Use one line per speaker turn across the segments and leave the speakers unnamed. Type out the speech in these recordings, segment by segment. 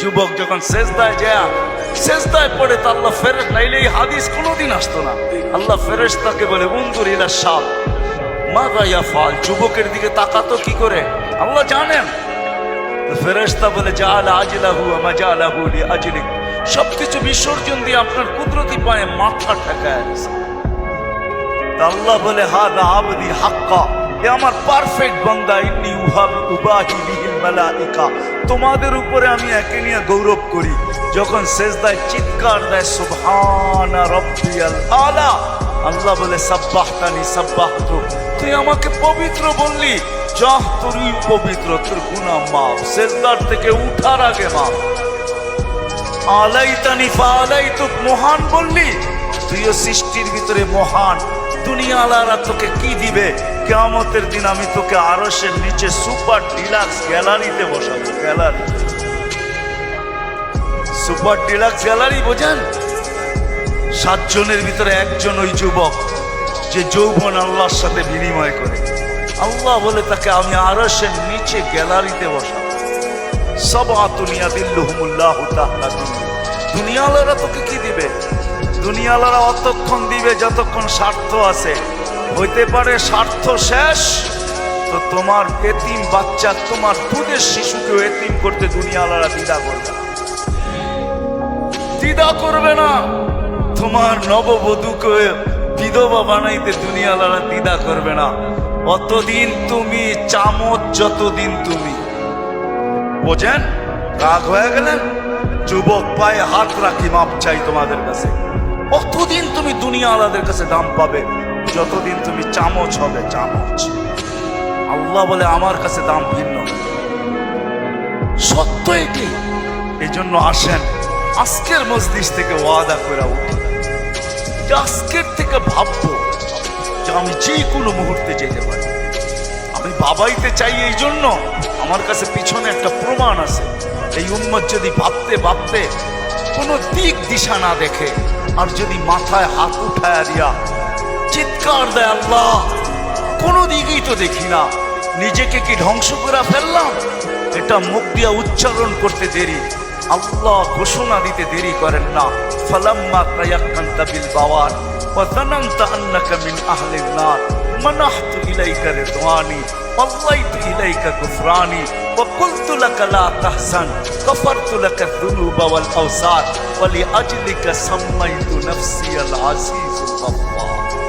যুবক যখন শেষদায় যায় শেষদায় পড়ে তো আল্লাহ ফেরেস নাইলে এই হাদিস কোনোদিন আসতো না। আল্লাহ ফেরেস তাকে বলে বন্ধুর ইলা সাপ মা গাইয়া ফাল যুবকের দিকে তাকাতো কি করে? আল্লাহ জানেন। ফেরেস্তা বলে যা আলা আজিলাহু মজা আলাহু লি আজলিক সবকিছু বিসর্জন দিয়ে আপনার কুদরতি পায়ে মাথা ঠেকায় আল্লাহ বলে হাদা আবদি হাক্কা। এ আমার পারফেক্ট বান্দা, ইন্নি উহাবি উবাহি বিহিল মালাইকা। তোমাদের উপরে আমি একে নিয়ে গৌরব করি। যখন শেষদায় চিৎকার দেয়, সুবহানা রাব্বিয়াল আলা। আল্লাহ বলে, সাব্বাহতানি সাব্বাহতু। তুই আমাকে পবিত্র বললি, যাহ তুই পবিত্র, তোর গুনাহ মাফ। শেষদার থেকে উঠার আগে মাফ। আলাইতানি ফালাইতুক মহান বললি। তুইও সৃষ্টির ভিতরে মহান। দুনিয়ালারা তোকে কি দিবে? কেয়ামতের দিন আমি তোকে আরসের নিচে সুপার ডিলাক্স গ্যালারিতে বসাবো, গ্যালারি। সুপার ডিলাক্স গ্যালারি, বোঝেন? সাতজনের ভিতরে একজন ওই যুবক, যে যৌবন আল্লাহর সাথে বিনিময় করে। আল্লাহ বলে তাকে, আমি আরসের নিচে গ্যালারিতে বসাবো। সবাতুনিয়া দিল্লুহুমুল্লাহ তাআলা দুনিয়ালারা তোকে কি দিবে? দুনিয়ালারা অতক্ষণ দিবে যতক্ষণ স্বার্থ আছে। হইতে পারে স্বার্থ শেষ, তো তোমার এতিম বাচ্চা, তোমার দুধের শিশুকে এতিম করতে দুনিয়ালারা দ্বিধা করবে দ্বিধা করবে না। তোমার নববধূকে বিধবা বানাইতে দুনিয়ালারা দ্বিধা করবে না। অতদিন তুমি চামচ, যতদিন তুমি। বোঝেন? রাগ হয়ে গেলেন? যুবক পায়ে হাত রাখি, মাপ চাই তোমাদের কাছে। কতদিন তুমি দুনিয়া আলাদের কাছে দাম পাবে, যতদিন তুমি চামচ হবে চামচ। আল্লাহ বলে, আমার কাছে দাম ভিন্ন। সত্য এটি? জন্য আসেন, আজকের মসজিদ থেকে ওয়াদা করে উঠি। আজকের থেকে ভাববো যে আমি যে কোনো মুহূর্তে যেতে পারি। আমি বাবাইতে চাই এই জন্য আমার কাছে পিছনে একটা প্রমাণ আছে। এই উম্মত যদি ভাবতে ভাবতে কোনো দিক দিশা না দেখে। আর যদি মাথায় হাত উঠায় দিয়া চিৎকার দেয় আল্লাহ, কোনো দিকেই তো দেখি না। নিজেকে কি ধ্বংস করে ফেললাম? এটা মুখ দিয়া উচ্চারণ করতে দেরি। আল্লাহ ঘোষণা দিতে দেরি করেন না ফালাম্মা তায়াক্কান্তা বিল বাওয়ার وظننت أنك من أهل النار منحت إليك رضواني والليت إليك غفراني وقلت لك لا تحزن غفرت لك الذنوب والأوسار ولأجلك سميت نفسي العزيز الغفار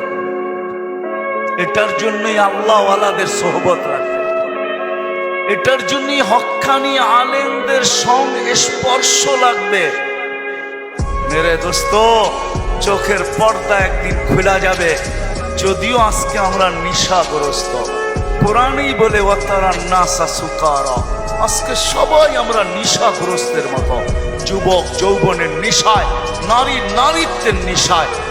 এটার জন্যই আল্লাহ আলাদের সোহবত রাখবে এটার জন্যই হক্কানি আলেমদের সং স্পর্শ লাগবে। মেরে দোস্ত, চোখের পর্দা একদিন খোলা যাবে। যদিও আজকে আমরা নিশাগ্রস্ত। কোরআনই বলে ওয়াতারা নাসা সুকারা। আজকে সবাই আমরা নিশাগ্রস্তের মতো। যুবক যৌবনের নিশায় নারী নারীত্বের নিশায়।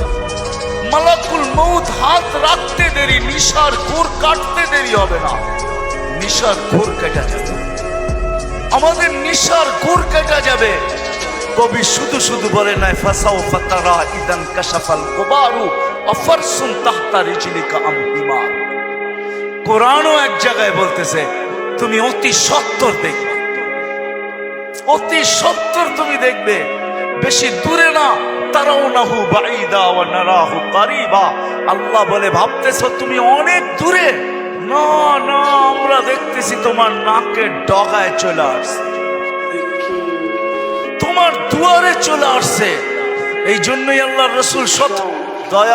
মালাকুল মৌত হাত রাখতে দেরি, নিশার ঘোর কাটতে দেরি হবে না। নিশার ঘোর কেটে যাবে। আমাদের নিশার ঘোর কেটে যাবে। কবি শুধু শুধু বলে নাই ফাসাও ফাতারা ইদান কাশাফাল কোবারু অফারসুন তাহতা রিজলিকা আম হিমার কোরআনও এক জায়গায় বলতেছে, তুমি অতি সত্তর দেখবে। অতি সত্তর তুমি দেখবে। বেশি দূরে না। তারাও বাঈদা ওয়া নারাহু আল্লাহ বলে, ভাবতেছো তুমি অনেক দূরে? না না, আমরা দেখতেছি তোমার নাকের ডগায় চলে আসছে। তোমার দুয়ারে চলে আসছে। এই জন্যই আল্লাহ রসুল সত দয়া